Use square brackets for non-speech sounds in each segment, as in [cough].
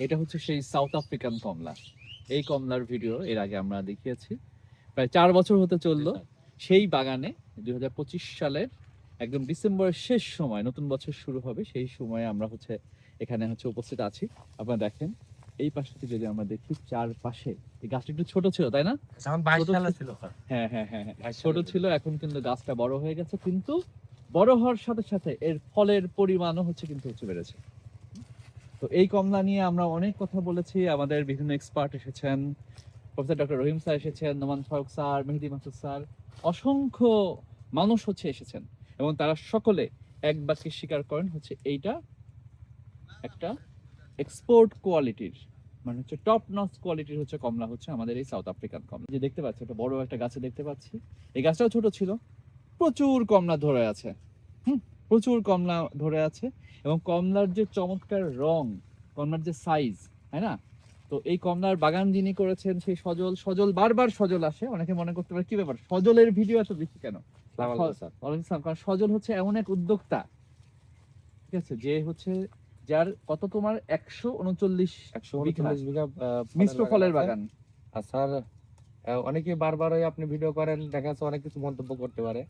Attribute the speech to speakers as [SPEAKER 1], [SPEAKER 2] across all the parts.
[SPEAKER 1] এটা হচ্ছে সেই সাউথ আফ্রিকান কমলা। এই কমলার ভিডিও এর আগে আমরা দেখিয়েছি। প্রায় চার বছর হতে চলল। সেই বাগানে দুই সালের একদম ডিসেম্বরের শেষ সময় নতুন বছর শুরু হবে সেই সময়ে আমরা হচ্ছে এখানে হচ্ছে উপস্থিত আছি। আপনারা দেখেন এই পাশে যদি আমরা দেখি চারপাশে এই গাছটা একটু ছোট ছিল তাই না। ছিল। হ্যাঁ হ্যাঁ হ্যাঁ হ্যাঁ। ছোট ছিল। এখন কিন্তু গাছটা বড় হয়ে গেছে কিন্তু বড় হওয়ার সাথে সাথে এর ফলের পরিমাণও হচ্ছে কিন্তু হচ্ছে বেড়েছে। তো এই কমলা নিয়ে আমরা অনেক কথা বলেছি। আমাদের বিভিন্ন এক্সপার্ট এসেছেন। প্রফেসর ডক্টর রহিম স্যার এসেছেন, নোমান ফারুক স্যার, মেহেদি মাসুদ স্যার, অসংখ্য মানুষ হচ্ছে এসেছেন এবং তারা সকলে এক বাক্যে স্বীকার করেন হচ্ছে এইটা একটা এক্সপোর্ট কোয়ালিটির মানে হচ্ছে টপ নচ কোয়ালিটির হচ্ছে কমলা হচ্ছে আমাদের এই সাউথ আফ্রিকান কমলা। যে দেখতে পাচ্ছি একটা বড় একটা গাছে দেখতে পাচ্ছি। এই গাছটাও ছোট ছিল, প্রচুর কমলা ধরে আছে। হুম, প্রচুর কমলা ধরে আছে। এবং কমলার যে চমৎকার রং কমলার যে সাইজ তাই না? তো এই কমলার বাগান যিনি করেছেন সেই সজল সজল বারবার সজল আসে। অনেকে মনে করতে পারে কি ব্যাপার? সজলের ভিডিও এত বেশি কেন। কারণ সজল হচ্ছে এমন এক উদ্যোক্তা ঠিক আছে যে হচ্ছে যার কত তোমার? একশো উনচল্লিশ
[SPEAKER 2] একশো উনচল্লিশ বিঘা
[SPEAKER 1] মিশ্র ফলের বাগান।
[SPEAKER 2] আর স্যার অনেকে বারবারই আপনি ভিডিও করেন দেখা যাচ্ছে অনেক কিছু মন্তব্য করতে পারে।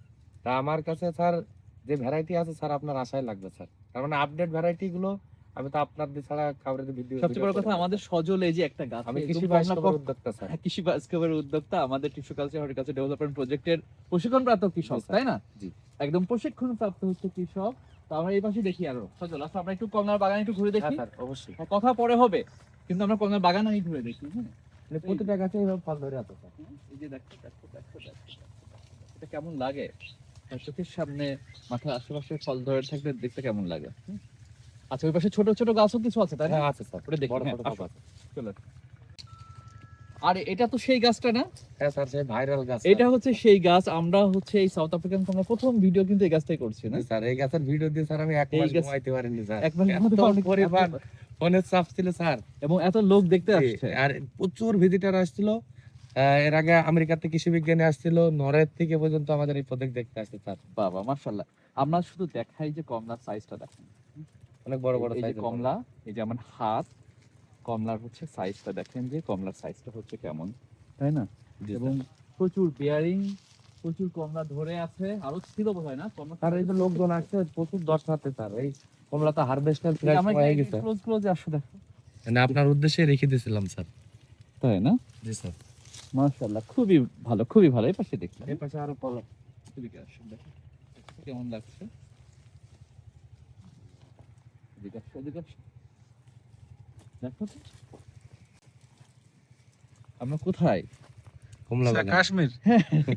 [SPEAKER 2] তা আমার কাছে স্যার যে ভ্যারাইটি আছে স্যার আপনার আশায় লাগবে স্যার তার মানে আপডেট ভ্যারাইটি গুলো আমি তো আপনাদের ছাড়া কাউরে ভিডিও
[SPEAKER 1] সবচেয়ে বড় কথা আমাদের সজল এই যে একটা গাছ
[SPEAKER 2] আমি কৃষি
[SPEAKER 1] কম-
[SPEAKER 2] উদ্যোক্তা স্যার
[SPEAKER 1] হ্যাঁ, কৃষি বাস্তবের উদ্যোক্তা আমাদের টিস্যু কালচার হর্টিকালচার ডেভেলপমেন্ট প্রজেক্টের প্রশিক্ষণপ্রাপ্ত কৃষক
[SPEAKER 2] জি, স্যার।
[SPEAKER 1] তাই না
[SPEAKER 2] জি।
[SPEAKER 1] একদম প্রশিক্ষণ প্রাপ্ত হচ্ছে কৃষক তো আমরা এই পাশে দেখি আরও সজল আসলে আমরা একটু কমলার বাগান একটু ঘুরে
[SPEAKER 2] হ্যাঁ
[SPEAKER 1] দেখি
[SPEAKER 2] স্যার অবশ্যই
[SPEAKER 1] হ্যাঁ, কথা পরে হবে কিন্তু আমরা কমলার বাগান আমি ঘুরে দেখি হ্যাঁ
[SPEAKER 2] মানে প্রতিটা গাছে এইভাবে ফল ধরে আছে স্যার
[SPEAKER 1] এই যে দেখো দেখো দেখো দেখো এটা কেমন লাগে আর চোখের সামনে মাথার আশেপাশে ফল ধরে থাকলে দেখতে কেমন লাগে? আচ্ছা ওই পাশে ছোট ছোট গাছও কিছু আছে তাই না?
[SPEAKER 2] হ্যাঁ আছে স্যার
[SPEAKER 1] ওটা দেখি, চলো আর এটা তো সেই গাছটা না?
[SPEAKER 2] হ্যাঁ স্যার সেই ভাইরাল গাছ।
[SPEAKER 1] এটা হচ্ছে সেই গাছ। আমরা হচ্ছে এই সাউথ আফ্রিকান আমরা প্রথম ভিডিও কিন্তু এই গাছটাই করছি না?
[SPEAKER 2] স্যার এই গাছের ভিডিও দিয়ে স্যার আমি এক মাস ঘুমাইতে পারিনি স্যার।
[SPEAKER 1] এক মাসের
[SPEAKER 2] এত
[SPEAKER 1] মধ্যে অনেক-
[SPEAKER 2] চাপ ছিল স্যার।
[SPEAKER 1] এবং এত লোক দেখতে আসছে।
[SPEAKER 2] আর প্রচুর ভিজিটার আসছিল। এর আগে আমেরিকাতে কৃষি বিজ্ঞানী আসছিল নরের থেকে পর্যন্ত আমাদের এই প্রজেক্ট দেখতে আসছে স্যার।
[SPEAKER 1] বাবা মাশাআল্লাহ। আমরা শুধু দেখাই যে কমলার সাইজটা দেখেন।
[SPEAKER 2] অনেক বড় বড় সাইজ
[SPEAKER 1] কমলা এই যে আমার হাত কমলার হচ্ছে সাইজটা দেখেন যে কমলার সাইজটা হচ্ছে কেমন তাই না? এবং প্রচুর বিয়ারিং প্রচুর কমলা ধরে আছে আরও ছিল বোধ হয় না? কমলা
[SPEAKER 2] আর এই যে লোকজন আসছে প্রচুর দর্শনার্থী স্যার। এই কমলা তো হারভেস্টার প্রায় হয়ে গেছে।
[SPEAKER 1] ক্লোজ ক্লোজ আসো দেখো।
[SPEAKER 2] মানে আপনার উদ্দেশ্যে রেখে দিয়েছিলাম স্যার।
[SPEAKER 1] তাই না?
[SPEAKER 2] জি স্যার।
[SPEAKER 1] মাশাআল্লাহ খুবই ভালো খুবই ভালো। এই পাশে দেখলাম
[SPEAKER 2] এই পাশে আরও কলা
[SPEAKER 1] এদিকে আসুন দেখো। কেমন লাগছে? এদিকে আসো, এদিকে আসো। দেখো আমরা কোথায়?
[SPEAKER 2] কমলা বাগান
[SPEAKER 3] কাশ্মীর।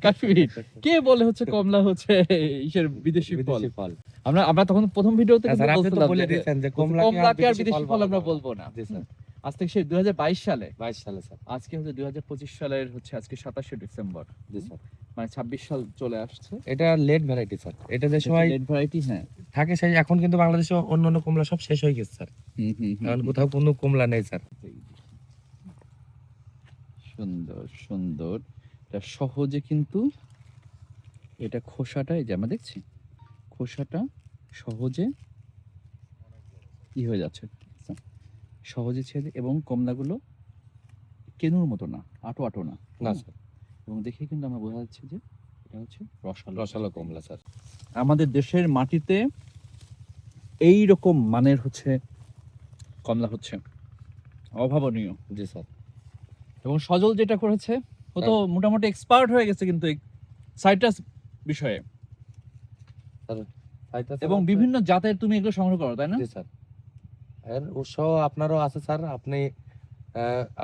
[SPEAKER 1] কাশ্মীর। কে বলে হচ্ছে কমলা হচ্ছে ইসের বিদেশি ফল?
[SPEAKER 2] ফল।
[SPEAKER 1] আমরা আমরা তখন প্রথম ভিডিওতে
[SPEAKER 2] হ্যাঁ,
[SPEAKER 1] বলছিলাম
[SPEAKER 2] বলে দিয়েছেন যে কমলা
[SPEAKER 1] কমলাকে আর বিদেশি ফল আমরা বলব না।
[SPEAKER 2] জি স্যার।
[SPEAKER 1] আজ থেকে সেই দুই সালে।
[SPEAKER 2] 22 সালে স্যার।
[SPEAKER 1] আজকে হচ্ছে দুই হাজার পঁচিশ সালের হচ্ছে আজকে সাতাশে ডিসেম্বর।
[SPEAKER 2] জি স্যার।
[SPEAKER 1] মানে ছাব্বিশ সাল চলে আসছে।
[SPEAKER 2] এটা লেট ভ্যারাইটি স্যার। এটা যে সময়
[SPEAKER 1] লেট ভ্যারাইটি হ্যাঁ।
[SPEAKER 2] থাকে সেই এখন কিন্তু বাংলাদেশে অন্য অন্য কমলা সব শেষ হয়ে গেছে স্যার। এখন কোথাও কোনো কমলা নেই স্যার।
[SPEAKER 1] সুন্দর সুন্দর। এটা সহজে কিন্তু এটা খোসাটা এই যে আমরা দেখছি খোসাটা সহজে ই হয়ে যাচ্ছে। সহজে ছেড়ে এবং কমলাগুলো কেনুর মতো না আটো আটো না
[SPEAKER 2] না স্যার।
[SPEAKER 1] এবং দেখে কিন্তু আমরা বোঝা যাচ্ছে যে এটা হচ্ছে রসালো।
[SPEAKER 2] রসালো কমলা স্যার।
[SPEAKER 1] আমাদের দেশের মাটিতে এই রকম মানের হচ্ছে কমলা হচ্ছে। অভাবনীয়।
[SPEAKER 2] জি স্যার।
[SPEAKER 1] এবং সজল যেটা করেছে ও তো মোটামুটি এক্সপার্ট হয়ে গেছে কিন্তু এই সাইট্রাস বিষয়ে। এবং বিভিন্ন জাতের তুমি এগুলো সংগ্রহ করো তাই না?
[SPEAKER 2] জি স্যার। এর উৎসাহ আপনারও আছে স্যার। আপনি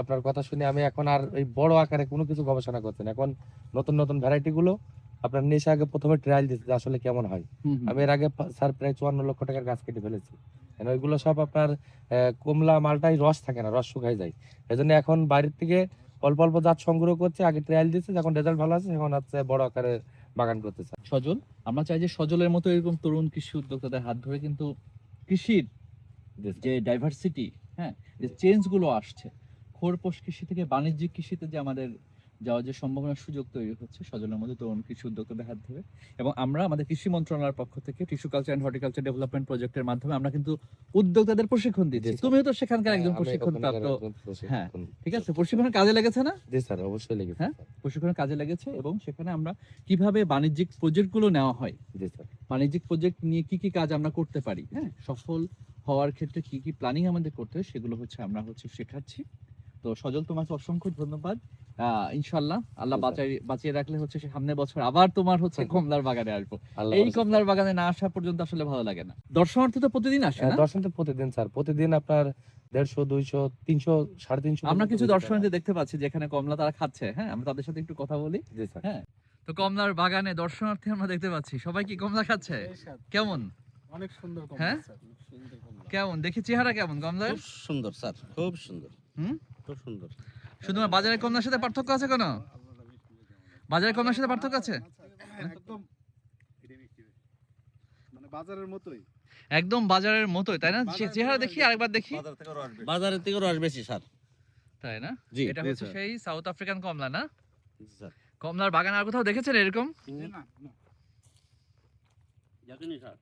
[SPEAKER 2] আপনার কথা শুনে আমি এখন আর ওই বড় আকারে কোনো কিছু গবেষণা করছি না। এখন নতুন নতুন ভ্যারাইটি গুলো আপনার নিশে আগে প্রথমে ট্রায়াল যে আসলে কেমন হয়। আমি এর আগে স্যার প্রায় চুয়ান্ন লক্ষ টাকার গাছ কেটে ফেলেছি। ওইগুলো সব আপনার কমলা মালটাই রস থাকে না রস শুকাই যায়। এই জন্য এখন বাইরের থেকে অল্প অল্প জাত সংগ্রহ করছে আগে ট্রায়াল দিচ্ছে যখন রেজাল্ট ভালো আছে এখন হচ্ছে বড় আকারে বাগান করতে স্যার
[SPEAKER 1] সজল আমরা চাই যে সজলের মতো এরকম তরুণ কৃষি উদ্যোক্তাদের হাত ধরে কিন্তু কৃষির। যে ডাইভার্সিটি হ্যাঁ যে চেঞ্জগুলো আসছে খোরপোষ কৃষি থেকে বাণিজ্যিক কৃষিতে যে আমাদের যাওয়ার যে সম্ভাবনার সুযোগ তৈরি হচ্ছে সজলের মধ্যে তরুণ কৃষি উদ্যোক্তাদের হাত ধরে এবং আমরা আমাদের কৃষি মন্ত্রণালয়ের পক্ষ থেকে tissue culture and horticulture development প্রজেক্টের মাধ্যমে আমরা কিন্তু উদ্যোক্তাদের প্রশিক্ষণ দিচ্ছি। তুমিও তো সেখানকার একজন
[SPEAKER 2] হ্যাঁ,
[SPEAKER 1] প্রশিক্ষণ প্রাপ্ত হ্যাঁ, ঠিক আছে প্রশিক্ষণের কাজে লেগেছে না?
[SPEAKER 2] জি স্যার অবশ্যই লেগেছে
[SPEAKER 1] হ্যাঁ?
[SPEAKER 2] স্যার।
[SPEAKER 1] প্রশিক্ষণের কাজে লেগেছে এবং সেখানে আমরা কীভাবে বাণিজ্যিক প্রজেক্টগুলো নেওয়া হয়?
[SPEAKER 2] জি স্যার।
[SPEAKER 1] বাণিজ্যিক প্রজেক্ট নিয়ে কি কি কাজ আমরা করতে পারি? হ্যাঁ সফল হওয়ার ক্ষেত্রে কি কি প্ল্যানিং আমাদের করতে হয় সেগুলো হচ্ছে আমরা হচ্ছে শেখাচ্ছি। তো সজল তোমাকে অসংখ্য ধন্যবাদ। ইনশাল্লাহ আল্লাহ বাঁচাই বাঁচিয়ে রাখলে হচ্ছে সে সামনের বছর আবার তোমার হচ্ছে [laughs] কমলার বাগানে আসব। এই কমলার বাগানে না আসা পর্যন্ত আসলে ভালো লাগে না। দর্শনার্থী তো প্রতিদিন আসে
[SPEAKER 2] দর্শন তো প্রতিদিন স্যার। প্রতিদিন আপনার দেড়শো দুইশো তিনশো সাড়ে তিনশো
[SPEAKER 1] আমরা কিছু দর্শনার্থী দেখতে পাচ্ছি যেখানে কমলা তারা খাচ্ছে। হ্যাঁ আমরা তাদের সাথে একটু কথা বলি। হ্যাঁ তো কমলার বাগানে দর্শনার্থী আমরা দেখতে পাচ্ছি। সবাই কি কমলা খাচ্ছে? কেমন?
[SPEAKER 3] অনেক সুন্দর
[SPEAKER 1] হ্যাঁ?
[SPEAKER 3] স্যার, সুন্দর কমলা।
[SPEAKER 1] কেমন? দেখি চেহারা কেমন কমলার
[SPEAKER 4] খুব সুন্দর স্যার। খুব সুন্দর।
[SPEAKER 1] হুম?
[SPEAKER 4] খুব সুন্দর।
[SPEAKER 1] শুধু বাজারের কমলার সাথে পার্থক্য আছে কোনো? বাজারের কমলার সাথে পার্থক্য আছে?
[SPEAKER 3] একদম মানে বাজারের মতোই।
[SPEAKER 1] একদম বাজারের মতোই তাই না? চেহারা দেখি আরেকবার দেখি।
[SPEAKER 4] বাজারের থেকে রস বেশি। স্যার।
[SPEAKER 1] তাই না? এটা হচ্ছে সেই সাউথ আফ্রিকান কমলা না? কমলার বাগান আর কোথাও দেখেছেন এরকম?
[SPEAKER 3] না না।
[SPEAKER 4] দেখেনি স্যার।